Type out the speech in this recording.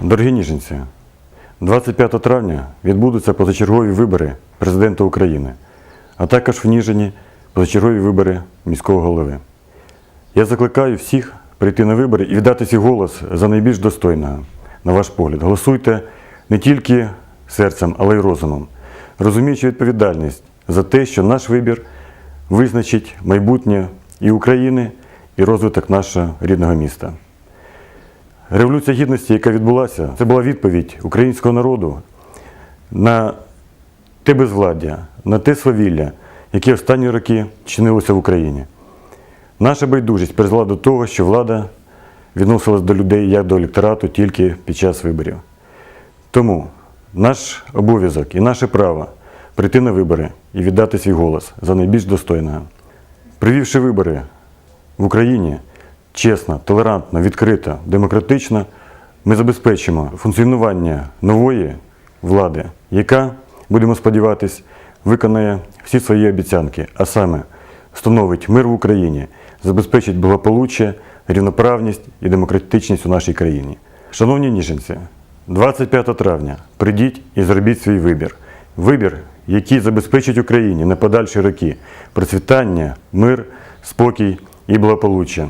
Дорогі ніженці, 25 травня відбудуться позачергові вибори президента України, а також в Ніжині позачергові вибори міського голови. Я закликаю всіх прийти на вибори і віддати свій голос за найбільш достойного, на ваш погляд. Голосуйте не тільки серцем, але й розумом, розуміючи відповідальність за те, що наш вибір визначить майбутнє і України, і розвиток нашого рідного міста. Революція гідності, яка відбулася, це була відповідь українського народу на те безвладдя, на те свавілля, яке останні роки чинилося в Україні. Наша байдужість призвела до того, що влада відносилась до людей як до електорату тільки під час виборів. Тому наш обов'язок і наше право прийти на вибори і віддати свій голос за найбільш достойного. Привівши вибори в Україні чесно, толерантно, відкрито, демократично, ми забезпечимо функціонування нової влади, яка, будемо сподіватись, виконає всі свої обіцянки, а саме встановить мир в Україні, забезпечить благополуччя, рівноправність і демократичність у нашій країні. Шановні ніженці, 25 травня прийдіть і зробіть свій вибір. Вибір, який забезпечить Україні на подальші роки процвітання, мир, спокій і благополуччя.